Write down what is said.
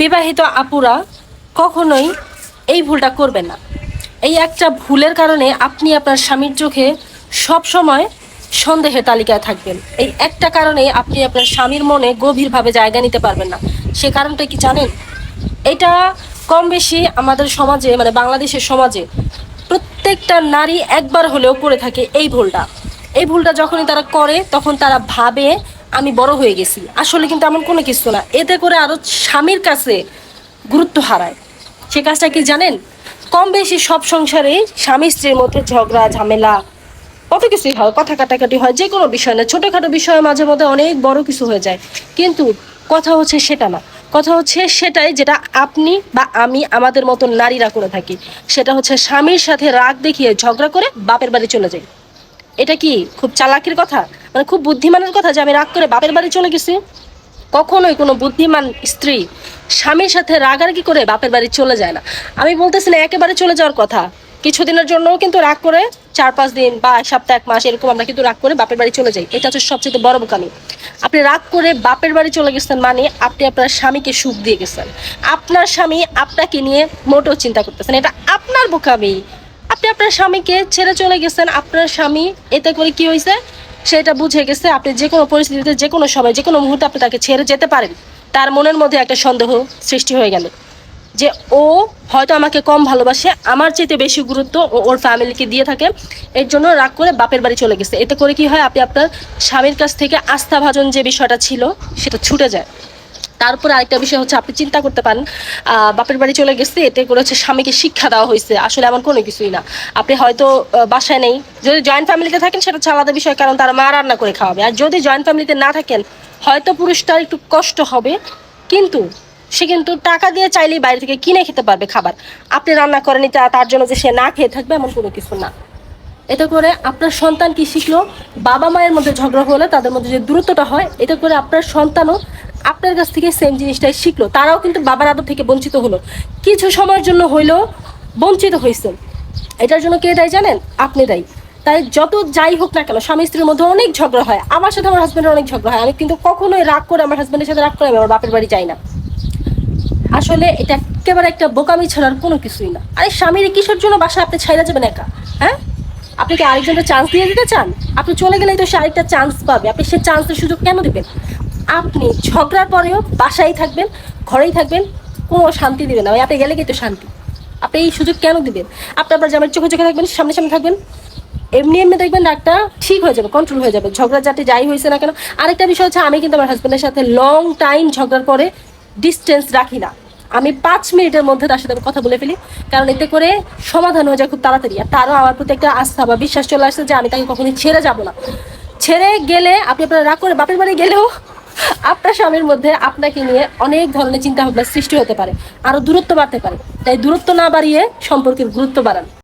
বিবাহিত আপুরা কখনোই এই ভুলটা করবেন না। এই একটা ভুলের কারণে আপনি আপনার স্বামীর চোখে সব সময় সন্দেহের তালিকায় থাকবেন। এই একটা কারণে আপনি আপনার স্বামীর মনে গভীরভাবে জায়গা নিতে পারবেন না। সে কারণটা কি জানেন? এটা কম বেশি আমাদের সমাজে মানে বাংলাদেশের সমাজে প্রত্যেকটা নারী একবার হলেও করে থাকে এই ভুলটা। এই ভুলটা যখনই তারা করে, তখন তারা ভাবে আমি বড় হয়ে গেছি। আসলে কিন্তু এমন কোনো কিছু না। এতে করে আরও স্বামীর কাছে গুরুত্ব হারায়। সে কাজটা কি জানেন? কম বেশি সব সংসারে স্বামী স্ত্রীর মধ্যে ঝগড়া, ঝামেলা, কত কিছুই হয়, কথা কাটাকাটি হয়, যে কোনো বিষয় না। ছোটোখাটো বিষয়ে মাঝে মধ্যে অনেক বড় কিছু হয়ে যায়। কিন্তু কথা হচ্ছে সেটা না। কথা হচ্ছে সেটাই যেটা আপনি বা আমি আমাদের মতো নারীরা করে থাকি। সেটা হচ্ছে স্বামীর সাথে রাগ দেখিয়ে ঝগড়া করে বাপের বাড়ি চলে যাই। এটা কি খুব চালাকির কথা? মানে খুব বুদ্ধিমানের কথা যে আমি রাগ করে বাপের বাড়ি চলে গেছি। কখনোই কোনো বুদ্ধিমান স্ত্রী স্বামীর সাথে রাগারাগি করে বাপের বাড়ি চলে যায় না। আমি বলতেছি না একেবারে চলে যাওয়ার কথা। কিছুদিনের জন্যও কিন্তু রাগ করে চার পাঁচ দিন বা এক সপ্তাহ, এক মাস এরকম আমরা কিন্তু রাগ করে বাপের বাড়ি চলে যাই। এটা হচ্ছে সবচেয়ে বড় বোকামি। আপনি রাগ করে বাপের বাড়ি চলে গেছেন মানে আপনি আপনার স্বামীকে সুখ দিয়ে গেছেন। আপনার স্বামী আপনাকে নিয়ে মোটেও চিন্তা করতেছেন এটা আপনার বোকামি। আপনি আপনার স্বামীকে ছেড়ে চলে গেছেন। আপনার স্বামী এতে করে কি হয়েছে? সেটা বুঝে গেছে, আপনি যে কোনো পরিস্থিতিতে যে কোনো সময় যে কোনো মুহূর্তে আপনি তাকে ছেড়ে যেতে পারেন। তার মনের মধ্যে একটা সন্দেহ সৃষ্টি হয়ে গেল যে ও হয়তো আমাকে কম ভালোবাসে, আমার চাইতে বেশি গুরুত্ব ওর ফ্যামিলিকে দিয়ে থাকে, এর জন্য রাগ করে বাপের বাড়ি চলে গেছে। এতে করে কি হয়, আপনি আপনার স্বামীর কাছ থেকে আস্থাভাজন যে বিষয়টা ছিল, সেটা ছুটে যায়। তারপরে আরেকটা বিষয় হচ্ছে, আপনি চিন্তা করতে পারেন বাপের বাড়ি চলে গেছে, এতে করে হচ্ছে স্বামীকে শিক্ষা দেওয়া হয়েছে। আসলে এমন কোনো কিছুই না। আপনি হয়তো বাসায় নেই। যদি জয়েন্ট ফ্যামিলিতে থাকেন, সেটা হচ্ছে আলাদা বিষয়, কারণ তারা মা রান্না করে খাওয়াবে। আর যদি জয়েন্ট ফ্যামিলিতে না থাকেন, হয়তো পুরুষটার একটু কষ্ট হবে, কিন্তু সে কিন্তু টাকা দিয়ে চাইলেই বাইরে থেকে কিনে খেতে পারবে খাবার। আপনি রান্না করেনি তা- তার জন্য যে সে না খেয়ে থাকবে, এমন কোনো কিছু না। এতে করে আপনার সন্তান কি শিখলো? বাবা মায়ের মধ্যে ঝগড়া হলে তাদের মধ্যে যে দূরত্বটা হয়, এতে করে আপনার সন্তানও আপনার কাছ থেকে সেম জিনিসটাই শিখলো। তারাও কিন্তু বাবার আদর থেকে বঞ্চিত হলো। কিছু সময়ের জন্য হইলেও বঞ্চিত হয়েছে এটার জন্য কে দায়ী জানেন? আপনি দায়ী। তাই যত যাই হোক না কেন, স্বামী স্ত্রীর মধ্যে অনেক ঝগড়া হয়। আমার সাথে আমার হাজব্যান্ডের অনেক ঝগড়া হয়। আমি কিন্তু কখনোই রাগ করে আমার হাজব্যান্ডের সাথে রাগ করে আমি আমার বাপের বাড়ি যাই না। আসলে এটা একেবারে একটা বোকামি ছাড়ার কোনো কিছুই না। আরে স্বামীর কিসের জন্য বাসা আপনি ছাইরা যাবেন একা? হ্যাঁ? আপনি কি আরেকজনটা চান্স দিয়ে দিতে চান? আপনি চলে গেলেই তো সে আরেকটা চান্স পাবে। আপনি সে চান্সের সুযোগ কেন দেবেন? আপনি ঝগড়ার পরেও বাসায় থাকবেন, ঘরেই থাকবেন, কোনো শান্তি দিবেন না। আপনি গেলে কিন্তু শান্তি। আপনি এই সুযোগ কেন দিবেন? আপনি আপনার জামার চোখে চোখে থাকবেন, সামনে সামনে থাকবেন, এমনি এমনি দেখবেন রাগটা ঠিক হয়ে যাবে কন্ট্রোল হয়ে যাবে। ঝগড়া যাতে যাই হয়েছে না কেন। আরেকটা বিষয় হচ্ছে, আমি কিন্তু আমার হাজব্যান্ডের সাথে লং টাইম ঝগড়ার পরে ডিস্টেন্স রাখি না। আমি পাঁচ মিনিটের মধ্যে তার সাথে কথা বলে ফেলি, কারণ এতে করে সমাধান হয়ে যায় খুব তাড়াতাড়ি। আর তারও আমার প্রতি একটা আস্থা বা বিশ্বাস চলে আসছে যে আমি তাকে কখনোই ছেড়ে যাব না। ছেড়ে গেলে আপনি আপনার রাগ করে বাপের বাড়ি গেলেও আপনার স্বামীর মধ্যে আপনাকে নিয়ে অনেক ধরনের চিন্তা ভাবনার সৃষ্টি হতে পারে, আরও দূরত্ব বাড়তে পারে। তাই দূরত্ব না বাড়িয়ে সম্পর্কের গুরুত্ব বাড়ান।